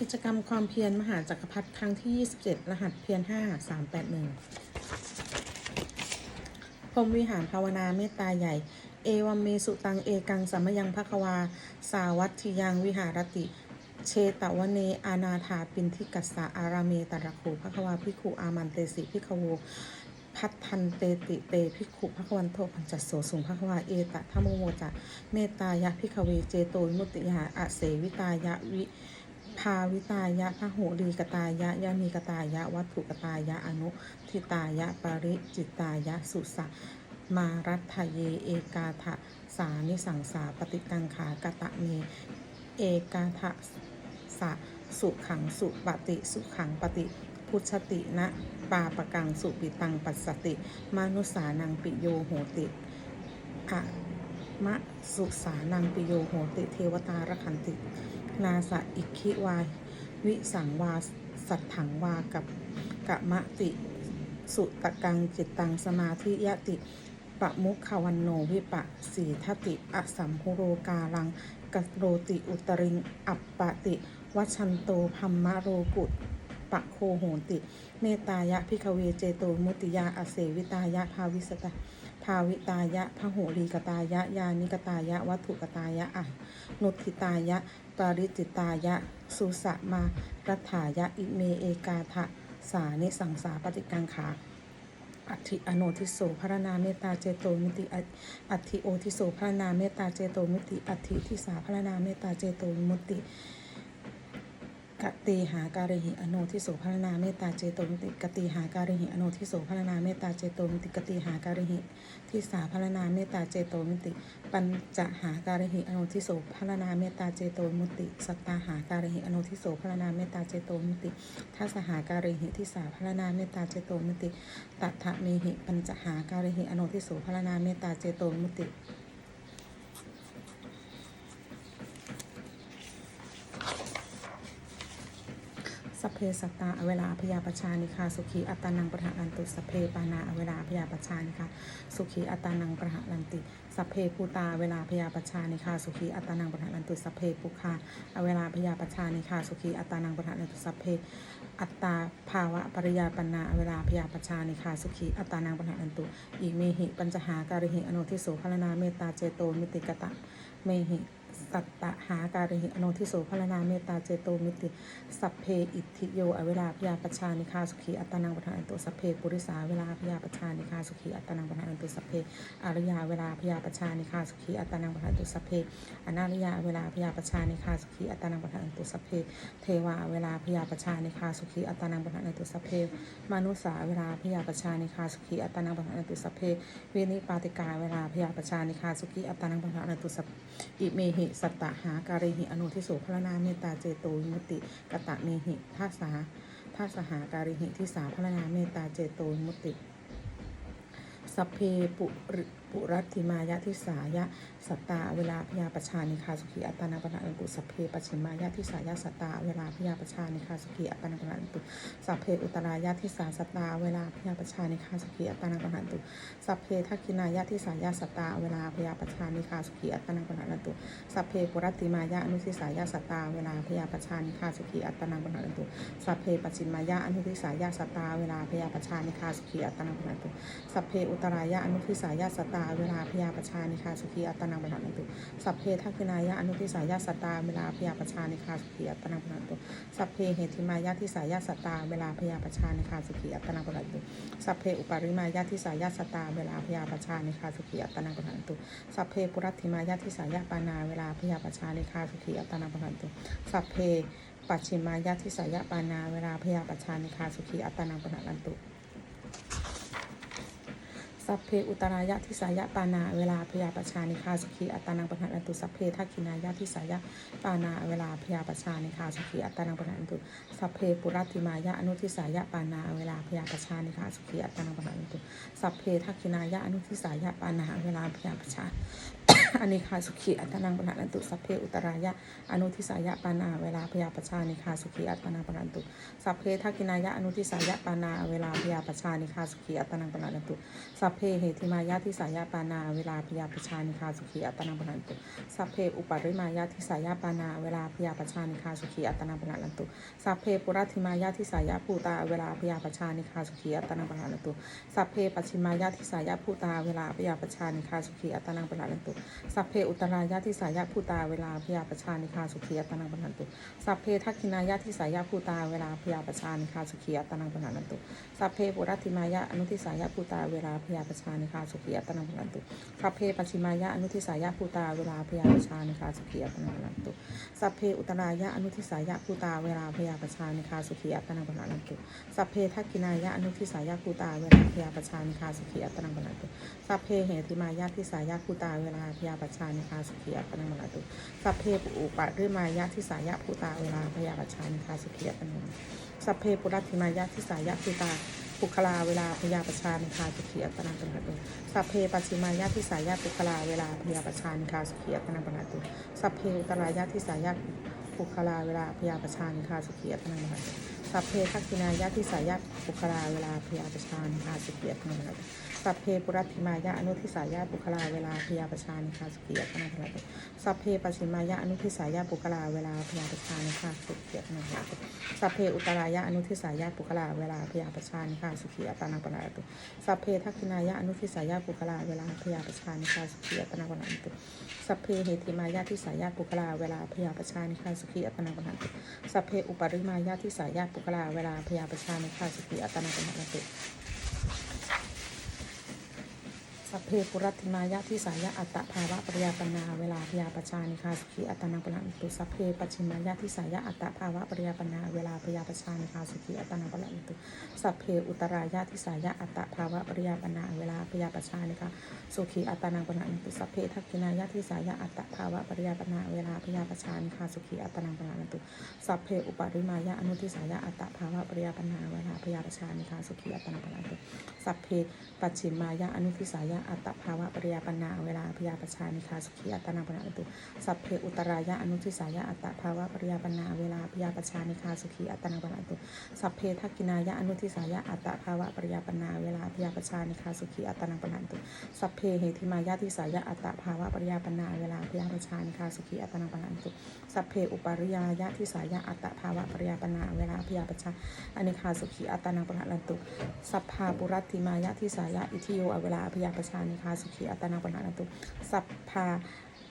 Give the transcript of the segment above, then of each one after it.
กิจกรรมความเพียรมหาจักรพรรดิครั้งที่ 27 รหัสเพียร 5 3 8 1พรมวิหารภาวนาเมตตาใหญ่ เอวัมเมสุตังเอกังสัมมยังภควา สาวัตถิยังวิหารติ เชตวเน อานาถาปินทิกัสสะอาราเมตระโคภควาพิกขุอามันเตสิพิกโวพัทธันเตติเตพิกขุภควันโทปัญจโสสุงภควาเอตะธรรมโมจะเมตตายะพิกเวเจโตวิมุตติยาอเสวิตายะวิ ภาวิตายะพะโหรีกตายะยามีกตายะ วัตถุกตายะอนุทิตายะปริจิตายะสุสะมารัตเยเอกาทะสานิสังสาปฏิกังขากตะเมเอกาทะสะสุขังสุปฏิสุขังปฏิพุชตินะปาปกังสุปิตังปัสสติมนุสานังปิโยโหติอะมะสุสานังปิโยโหติ เทวตารคันติ นาสะอิกขิวาวิสังวา สัตถังวากับกะมะติ สุตะกังจิตตังสมาธิยติปะมุขวันโนวิปะสีทติอสัมพุโรกาลังกัโรติอุตริง อัปปะติ วัชันโตพัมมะโรกุตปะโคโหติ เมตตายะพิคเวเจโตมุติยาอเสวิตายะภาวิสตา ภาวิตายะพะโหรีกตายะ ยานิกตายะ วัตถุกตายะอะนุทิตายะปาริจิตายะ สุสะมารัฐายะ อิเมเอกาทะสานิสังสาปฏิกังขาอัติอโนทิโสพระนาเมตตาเจโตมิติอัติโอทิโสพระนาเมตตาเจโตมิติอัติทิสาพระนาเมตตาเจโตมุติ กติหาการหิอโนทิโสพระนาเมตตาเจโตมติกติหาการหิอโนทิโสพระนาเมตตาเจโตมติกติหาการหิทิสาพระนาเมตตาเจโตมติ ปัญจหาการหิอโนทิโสพระนาเมตตาเจโตมุติสัตตาหาการหิอโนทิโสพระนาเมตตาเจโตมุติทัสหาการหิทิสาพระนาเมตตาเจโตมุติตัทธเมหิปัญจหาการหิอโนทิโสพระนาเมตตาเจโตมุติ สพเพสัตตาอเวลาพยาปชานิคาสุขีอัตานังประหารันตุสพเพปานาอเวลาพยาปชานิคาสุขีอัตานังประหารันติสพเพภูตาเวลาพยาปชานิคาสุขีอัตานังประหารันตุสพเพปุคาอเวลาพยาปชานิคาสุขีอัตานังประหารันตุสพเพอัตตาภาวะปริยาปนาอเวลาพยาปชานิคาสุขีอัตานังประหารันตุอิเมหิปัญจหาการิหิอโนทิโสพลนาเมตตาเจโตมิติกตะเมหิ สัตตหาการิหิอโนทิโสพลนาเมตตาเจโตมิติ สัพเพอิทธิโยอเวลาพยาปชานิคาสุขีอัตตานังปทานตุสัพเพปุริสาเวลาพยาปชานิคาสุขีอัตตานังปทานตุสัพเพอารยาเวลาพยาปชานิคาสุขีอัตตานังปทานตุสัพเพอนาริยาเวลาพยาปชานิคาสุขีอัตตานังปทานตุสัพเพเทวาเวลาพยาปชานิคาสุขีอัตตานังปทานตุสัพเพมนุสาเวลาพยาปชานิคาสุขีอัตตานังปทานตุสัพเพเวนิปาติกาเวลาพยาปชานิคาสุขีอัตตานังปทานตุสัพอิเมหิสัตตหาการิหิอนุทิโสพระนาเมตตาเจโตวิมุติกตะเมหิท่าสาท่าสหาการิหิทิสาพระนาเมตตาเจโตวิมุตติสัพเพปุริ ปุรัติมายะทิสายะสัตตาเวลาพยาปชานิคาสุขีอัตตานังปะนันตุสัพเพปชิมายะทิสายะสัตตาเวลาพยาปชานิคาสุขีอัตตานังปะนันตุสัพเพอุตรายะทิสาสัตตาเวลาพยาปชานิคาสุขีอัตตานังปะนันตุสัพเพทักขินายะทิสายะสัตตาเวลาพยาปชานิคาสุขีอัตตานังปะนันตุสัพเพปุรัติมายะอนุทิสายะสัตตาเวลาพยาปชานิคาสุขีอัตตานังปะนันตุสัพเพปชิมายะอนุทิสายะสัตตาเวลาพยาปชานิคาสุขีอัตตานังปะนันตุสัพเพอุตรายะอนุทิสายาสตตาเวลาพยาประชานิคาสุขีอัตนังปะนันตุสัพเพทักขินายะอนุทิสายาสตา เวลาพยาประชานิคาสุขีอัตนังปะนันตุสัพเพเหติมายะทิสายาสตา เวลาพยาประชานิคาสุขีอัตนังปะนันตุสัพเพอุปาริมายะทิสายาสตา เวลาพยาประชานิคาสุขีอัตนังปะนันตุสัพเพปุรัติมายะทิสายาปานา เวลาพยาประชานิคาสุขีอัตนังปะนันตุสัพเพปัจฉิมายะทิสายาปานาเวลาพยาประชานิคาสุขีอัตนังปะนันตุ สัพเพอุตรายะทิสายะปานา เวลาพยาปชานิคาสุขีอัตานังปะหันตุสัพเพทักขินายะทิสายะปานา เวลาพยาปชานิคาสุขีอัตานังปะหันตุสัพเพปุรัติมายะอนุทิสายะปานา เวลาพยาปชานิคาสุขีอัตตานังปะหันตุสัพเพทักขินายะอนุทิสายะปานา เวลาพยาปชาอนิคาสุขีอัตนังปนันตุสัพเพอุตรายะอนุทิสายะปานาเวลาพยาปชานิคาสุขีอัตนังปนันตุสัพเพทักกินายะอนุทิสายะปานาเวลาพยาปชานิคาสุขีอัตนังปนันตุสัพเพเหติมายะทิสายะปานาเวลาพยาปชานิคาสุขีอัตนังปนันตุสัพเพอุปาริมายะทิสายะปานาเวลาพยาปชานิคาสุขีอัตนังปนันตุสัพเพปุรัติมายะทิสายะภูตาเวลาพยาปชานิคาสุขีอัตนังปนันตุสัพเพปัจฉิมายะทิสายะภูตาเวลาพยาปชานิคาสุขีอัตนังปนันตุสัพเพอุตรายะทิสายะภูตาเวลาพยาประชานิคาสุขีอตนังปะนันตุสัพเพทักขินายะทิสายะภูตาเวลาพยาประชานิคาสุขีอตนังปะนันตุสัพเพปุรัติมายะอนุทิสายะภูตาเวลาพยาประชานิคาสุขีอตนังปะนันตุสัพเพปัจฉิมายะอนุทิสายะภูตาเวลาพยาประชานิคาสุขีอตนังปะนันตุสัพเพอุตรายะอนุทิสายะภูตาเวลาพยาประชานิคาสุขีอตนังปะนันตุสัพเพทักขินายะอนุทิสายะภูตาเวลาพยาประชานิคาสุขีอตนังปะนันตุสัพเพเหติมายะทิสายะภูตาเวลาพยาปชานิคาสุขีอัตนังปะนันตุสัพเพปุอุปะด้วยมายะทิสายะภูตาเวลาพยาปชานิคาสุขีอัตนังสัพเพปุรัติมายะทิสายะภูตาปุคลาเวลาพยาปชานิคาสุขีอัตนังปะนัตุสัพเพปัจฉิมายะทิสายะปุคลาเวลาพยาปชานิคาสุขีอัตนังปะนัตุสัพเพอุตรายะทิสายะปุคลาเวลาพยาปชานิคาสุขีอัตนังปะนัตุสัพเพทักขินายะทิสายะปุคลาเวลาพยาปชานิคาสุขีอัตนังปะนัตุ สัพเพปุรัติมายะอนุทิสายะปุคลาเวลาพยาปชานิคาสุขีอัตนาภรตุสัพเพปัจฉิมายะอนุทิสายะปุคลาเวลาพยาปชานิคาสุขีอัตนาภรตุสัพเพอุตรายะอนุทิสายะปุคลาเวลาพยาปชานิคาสุขีอัตนาภรตุสัพเพทักขินายะอนุทิสายะปุคลาเวลาพยาปชานิคาสุขีอัตนาภรตุสัพเพเหติมายะทิสายะปุคลาเวลาพยาปชานิคาสุขีอัตนาภรตุสัพเพอุปริมายะทิสายะปุคลาเวลาพยาปชานิคาสุขีอัตนาภรตุ สัพเพปุรัติมายะที่สายะอัตตภาวะปริยาปนาเวลาพยาปชานิคาสุขีอัตนังปนันตุสัพเพปัจฉิมายะที่สายะอัตตภาวะปริยาปนาเวลาพยาปชานิคาสุขีอัตนังปนันตุสัพเพอุตรายะที่สายะอัตตภาวะปริยาปนาเวลาพยาปชานิคาสุขีอัตนังปนันตุสัพเพทักขินายะที่สายะอัตตภาวะปริยาปนาเวลาพยาปชานิคาสุขีอัตนังปนันตุสัพเพอุปาริมายะอนุทิสายะอัตตภาวะปริยาปนาเวลาพยาปชานิคาสุขีอัตนังปนันตุสัพเพปัจฉิมายะอนุทิสายะอัตตภาวะปริยาปนาเวลาพยาปชานิคาสุขีอัตตนาปนาตุสัพเพอุตรายะอนุทิสายะอัตตภาวะปริยาปนาเวลาพยาปชานิคาสุขีอัตตนาปนาตุสัพเพทักกินายะอนุทิสายะอัตตภาวะปริยาปนาเวลาพยาปชานิคาสุขีอัตตนาปนาตุสัพเพเหติมายะทิสายะอัตตภาวะปริยาปนาเวลาพยาปชานิคาสุขีอัตตนาปนาตุสัพเพอุปริยายะทิสายะอัตตภาวะปริยาปนาเวลาพยาปชาอนิคาสุขีอัตตนาปนาตุสัพพาปุรัติมายะทิสายะอิทิโยอเวลาพยาปชานิคาสุขีอัตนาปนาตุสัพพา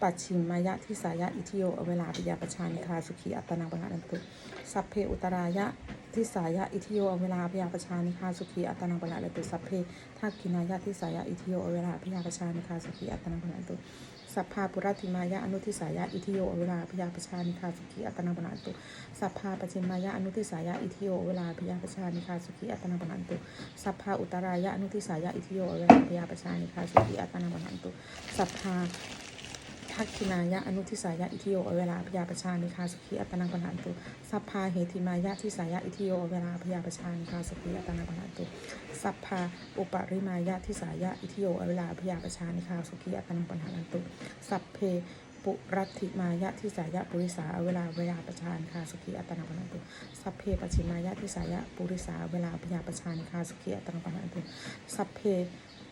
ปัจฉิมายะทิสายะอิทิโยอเวลาพยาปชานิคาสุขีอัตนาปนาตุสัพเพอุตรายะทิสายะอิทิโยอเวลาพยาปชานิคาสุขีอัตนาปนาตุสัพเพทักขินายะทิสายะอิทิโยอเวลาพยาปชานิคาสุขีอัตนาปนาตุ สัพพาปุรัติมายะอนุทิสายะอิทิโยเวลาพยาปชานิคาสุขีอัตนาปนาตุสัพพาปชิมมายะอนุทิสายะอิทิโยเวลาพยาปชานิคาสุขีอัตนาปนันตุสัพพาอุตรายะอนุทิสายะอิทิโยเวลาพยาปชานิคาสุขีอัตนาปนันตุสัพพา ทักขินายะอนุทิสายะอิทิโยเวลาพยาประชานิคาสุขีอัตนาปนันตุสัพพาเหติมายะทิสายะอิทิโยเวลาพยาประชานิคาสุขีอัตนาปนันตุสัพพาอุปริมายะทิสายะอิทิโยเวลาพยาประชานิคาสุขีอัตนาปนันตุสัพเพปุรัติมายะทิสายะปุริสาเวลาเวลาประชานคาสุขีอัตนาปนันตุสัพเพปชิมายะทิสายะปุริสาเวลาพยาประชานคาสุขีอัตนาปนันตุสัพเพ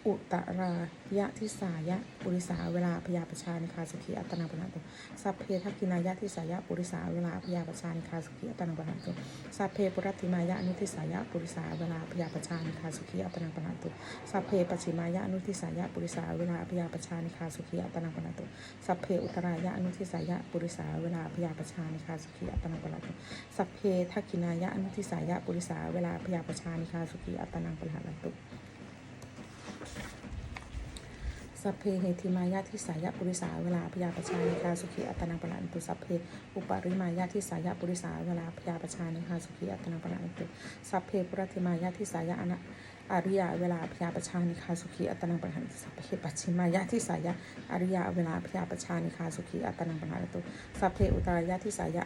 อุตรายะทิสายะปุริสาเวลาพยาประชานคาสุขีอัตนาปนันตุสัพเพทักกินายะทิสายะปุริสาเวลาพยาประชานคาสุขีอัตนาปนันตุสัพเพปุรัติมายะนุทิสายะปุริสาเวลาพยาประชานคาสุขีอัตนาปนันตุสัพเพปชิมายะนุทิสายะปุริสาเวลาพยาประชานคาสุขีอัตนาปนันตุสัพเพอุตรายะนุทิสายะปุริสาเวลาพยาประชานิคาสุขีอัตนังปะละตุสัพเพทักขินายะนุทิสายะปุริสาเวลาพยาประชานิคาสุขีอัตนังปะละตุ สัพเพเหติมายะทิสายะปุริสาเวลาพยาปชานิคาสุขีอัตนังปะละตุสัพเพอุปริมายะทิสายะปุริสาเวลาพยาปชานิคาสุขีอัตนังปะละตุสัพเพปุรัติมายะทิสายะอนะอริยะเวลาพยาปชานิคาสุขีอัตนังปะละตุสัพเพปัจฉิมายะทิสายะอริยะเวลาพยาปชานิคาสุขีอัตนังปนาตุสัพเพอุตรายะทิสายะ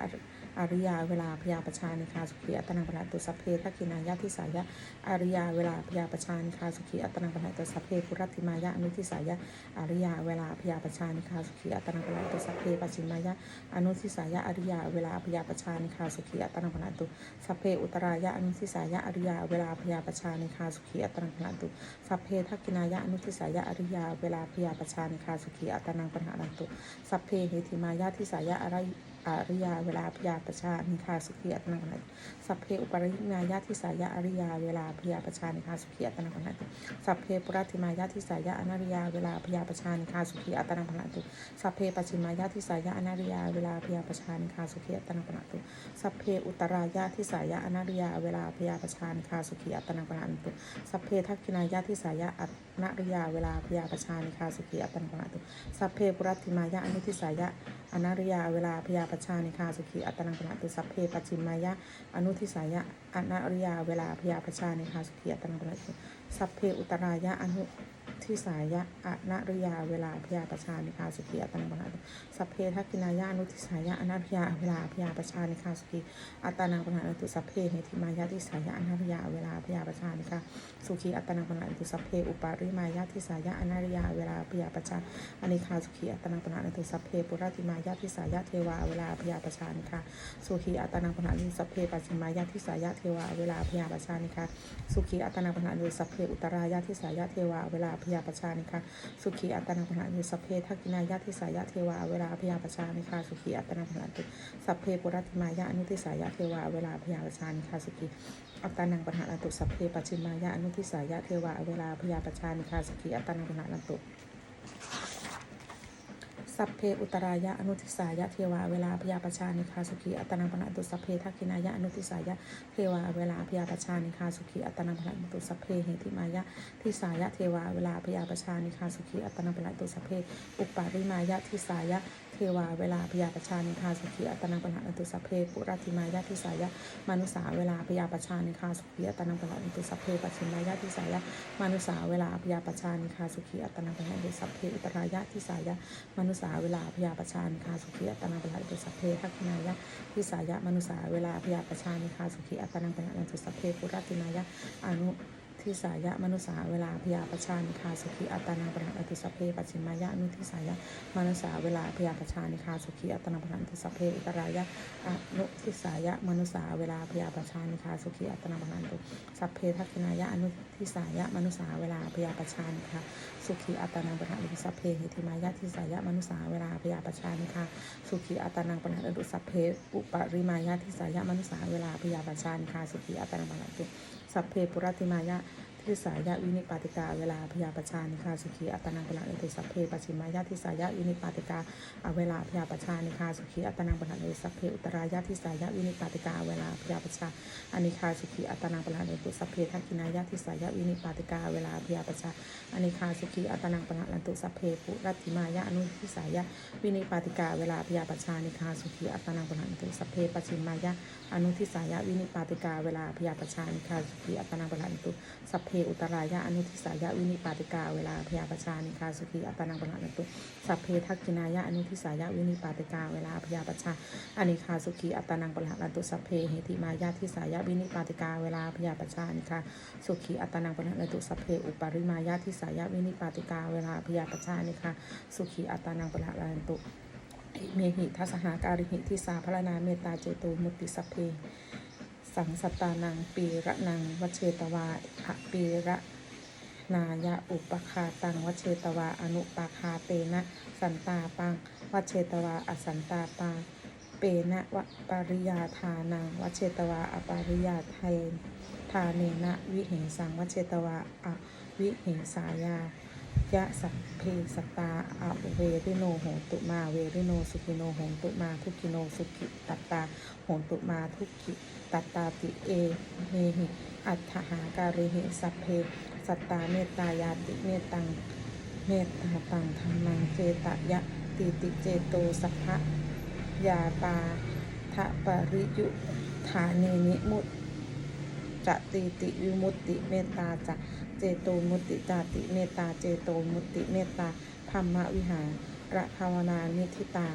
อริยาเวลาพยาปชานิคาสุขีอัตนังปะหะตุสัพเพทักขินายะทิสายะอริยาเวลาพยาปชานิคาสุขีอัตนังปะหะตุสัพเพปุรัติมายะอนุทิสายะอริยาเวลาพยาปชานิคาสุขีอัตนังปะหะตุสัพเพปัจฉิมายะอนุทิสายะอริยาเวลาพยาปชานิคาสุขีอัตนังปะหะตุสัพเพอุตรายะอนุทิสายะอริยาเวลาพยาปชานิคาสุขีอัตนังปะหะตุสัพเพทักขินายะอนุทิสายะอริยาเวลาพยาปชานิคาสุขีอัตนังปะหะตุสัพเพเหติมายะทิสายะอริ อริยาเวลาพยาประชานิคาสุขีอัตนังปะหะตุสัพเพอุปริมายะทิสายะอริยาเวลาพยาประชานิคาสุขีอัตนังปะหะตุสัพเพปุรัติมายะทิสายะอนาริยาเวลาพยาประชานิคาสุขีอัตนังปะหะตุสัพเพปัจฉิมายะทิสายะอนาริยาเวลาพยาประชานิคาสุขีอัตนังปะหะตุสัพเพอุตรายะทิสายะอนาริยาเวลาพยาประชานิคาสุขีอัตนังปะหะตุสัพเพทักขินายะทิสายะอนาริยาเวลาพยาประชานิคาสุขีอัตนังปะหะตุสัพเพปุรัติมายะอนุทิสายะอนาริยาเวลาพยาประชานิคาสุขีอัตนังปะหะตุสัพเพปัจิมายะอนุทิสายะอนาริยาเวลาพยาประชานิคาสุขีอัตนังปะหะตุสัพเพอุตรายะอนุ ทิสายะอนาริยาเวลาพยาประชานิคาสุขีอัตนังปะหะตุสัพเพทักขินายะอนุทิสายะอนาริยาเวลาพยาประชานิคาสุขีอัตนังปะหะตุสัพเพเหติมายะทิสายะอนาริยาเวลาพยาประชานิคาสุขีอัตนังปะหะตุสัพเพอุปาริมายะทิสายะอนาริยาเวลาพยาประชาอนิคาสุขีอัตนังปนาตุสัพเพปุราติมายาทิสายะเทวาเวลาพยาประชานิคาสุขีอัตนังปนาตุสัพเพปัจฉิมายาทิสายะเทวาเวลาพยาปชานิคาสุขีอัตนังปนาตุสัพเพอุตรายาทิสายะเทวาเวลาพยยาปชานิคาสุขีอัตนังปนาตุสัพเพทักกินายาทิสายะเทวาเวลาพยาปชานิคาสุขีอัตนังปนตุสัพเพปุรัติมายะอนุทิสายะเทวาเวลาพยาปชานิคาสุขีอัตนังปนาตุสัพเพปัจฉิมายะอนุทิสายะเทวาเวลาพยาปชานิคาสุขีอัตนังปนาตุ สัพเพอุตรายะอนุทิสายะเทวาเวลาพยาปชานิคาสุขีอัตนังปนะตุสัพเพทักขินายะอนุทิสายะเทวาเวลาพยาปชานิคาสุขีอัตนังปนะตุสัพเพเหติมายะทิสายะเทวาเวลาพยาปชานิคาสุขีอัตนังปนะตุสัพเพอุปปาริมายะทิสายะ วา เวลาพยาปชานิคาสุขีอัตนังปนตุสัพเพปุรัติมายะทิสายะมนุสาเวลาพยาปชานิคาสุขีอัตนังปนตุสัพเพปัจฉิมายะทิสายะมนุสาเวลาพยาปชานิคาสุขีอัตนังปนตุสัพเพอุตรายะทิสายะมนุษาเวลาพยาปชานิคาสุขีอัตนาปะตุสัพเพทักขินายะวิสายะมนุษาเวลาพยาปชานิคาสุขีอัตนังปะตุสัพเพปุรัตินายะอนุ ทิสายะมนุษาเวลาพยาปชานิคาสุขีอัตนังปะตุสัพเพปัจฉิมายะนุทิสายะมนุษาเวลาพยาปชานิคาสุขีอัตนังปะตุสัพเพอุตรายะอนุทิสายะมนุษาเวลาพยาปชานิคาสุขีอัตนังตุสัพเพทักขินายะอนุทิสายะมนุษาเวลาพยาปชานิคาสุขีอัตนังปะตุสัพเพหิติมายะทิสายะมนุสาเวลาพยาปชานิคาสุขีอัตนังปะตุสัพเพอุปริมายะทิสายะมนุสาเวลาพยาปชานิคาสุขีอัตนังตุ สัพเพปุรติมายะ ทิสายะวินิปาติกา เวลาพยาปชานิคาสุขีอัตนังปะตุสัพเพปัจฉิมายะทิสายะวินิปาติกาเวลาพยาปชานิคาสุขีอัตนังปะตุสัพเพอุตรายะทิสายะวินิปาติกา เวลาพยาปชาอนิคาสุขีอัตนังปะตุสัพเพทักขินายะทิสายะวินิปาติกา เวลาพยาปชาอนิคาสุขีอัตนังปนะลันตุสัพเพปุรัติมายะอนุทิสายะวินิปาติกา เวลาพยาปชานิคาสุขีอัตนังปนะลันตุสัพเพปัจฉิมายะอนุทิสายะวินิปาติกา เวลาพยาปชานิคาสุขีอัตนังปนะลันตุสัพเพอุตรายะอนุทิสายะวินิปาติกาเวลาพยาปชานิคาสุขีอัตนังปนะลันตุสัพเพทักขินายะอนุทิสายะวินิปาติกาเวลาพยาปชาอนิคาสุขีอัตนังปนะลันตุสัพเพเหติมายะทิสายะวินิปาติกาเวลาพยาปชานิคาสุขีอัตนังปนะลันตุสัพเพอุปริมายะทิสายะวินิปาติกาเวลาพยาปชานิคาสุขีอัตานังปะละลันตุเมหิทัสหาการิหิทิสาพระนาเมตตาเจโตมุติสัพเพ สังสตานังปีระนังวเชตวาอปีระนายะอุปคาตังวเชตวาอนุปาคาเตนะสันตาปังวเชตวาอสันตาปังเปนะวะปริยาทานังวเชตวาอปาริยาไทยทาเนนะวิเหงสังวเชตวาอวิเหงสายายะสัพเพสตาอะเวริโนโหตุมาเวริโนสุขิโนโหตุมาทุกิโนสุขิตัตตาโหตุมาทุกิ ตตาติเอเมหิอัตถหาการิหิสัพเพ สัตตาเมตตายาติเมตตัง เมตตาตังธรรมังเจตยะติติเจโตสัพพะยาปาทะปริยุฐาเนนิมุตจะติติวิมุตติเมตตาจะเจโตมุตติจาติเมตตาเจโตมุตติเมตตาธรรมวิหารระภาวนานิทิตา